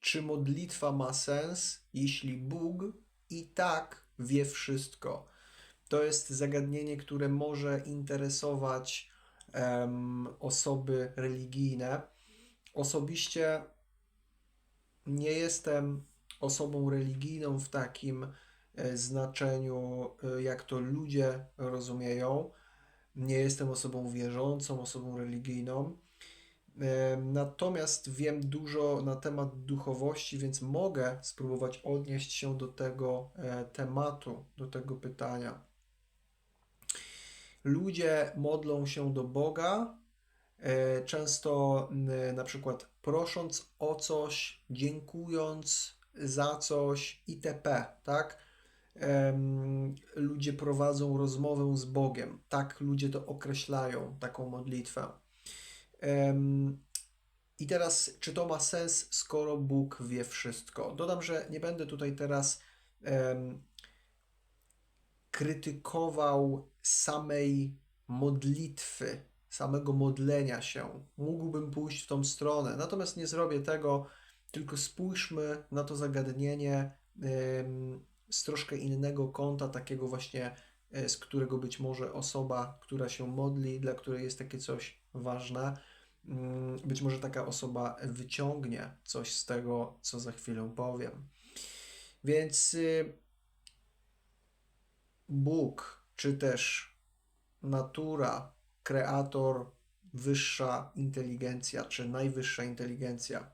czy modlitwa ma sens, jeśli Bóg i tak wie wszystko? To jest zagadnienie, które może interesować em, osoby religijne. Osobiście nie jestem osobą religijną w takim e, znaczeniu, e, jak to ludzie rozumieją. Nie jestem osobą wierzącą, osobą religijną. Natomiast wiem dużo na temat duchowości, więc mogę spróbować odnieść się do tego e, tematu, do tego pytania. Ludzie modlą się do Boga, e, często na przykład prosząc o coś, dziękując za coś itp., tak? Ludzie prowadzą rozmowę z Bogiem, tak ludzie to określają, taką modlitwę. I teraz, czy to ma sens, skoro Bóg wie wszystko? Dodam, że nie będę tutaj teraz krytykował samej modlitwy, samego modlenia się. Mógłbym pójść w tą stronę, natomiast nie zrobię tego, tylko spójrzmy na to zagadnienie z troszkę innego kąta, takiego właśnie, z którego być może osoba, która się modli, dla której jest takie coś ważne, mm, być może taka osoba wyciągnie coś z tego, co za chwilę powiem. Więc y, Bóg, czy też natura, kreator, wyższa inteligencja, czy najwyższa inteligencja,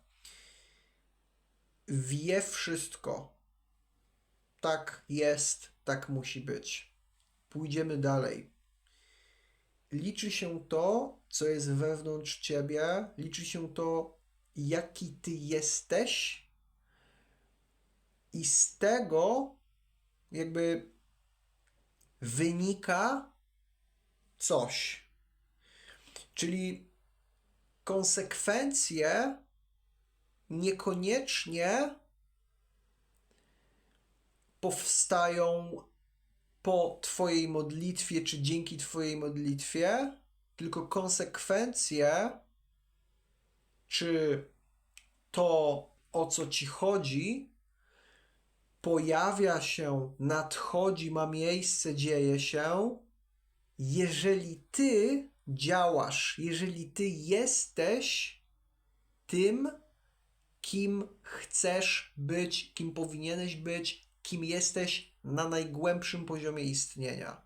wie wszystko. Tak jest, tak musi być. Pójdziemy dalej. Liczy się to, co jest wewnątrz ciebie, liczy się to, jaki ty jesteś, i z tego jakby wynika coś. Czyli konsekwencje niekoniecznie powstają po Twojej modlitwie czy dzięki Twojej modlitwie, tylko konsekwencje, czy to, o co Ci chodzi, pojawia się, nadchodzi, ma miejsce, dzieje się, jeżeli Ty działasz, jeżeli Ty jesteś tym, kim chcesz być, kim powinieneś być, kim jesteś na najgłębszym poziomie istnienia.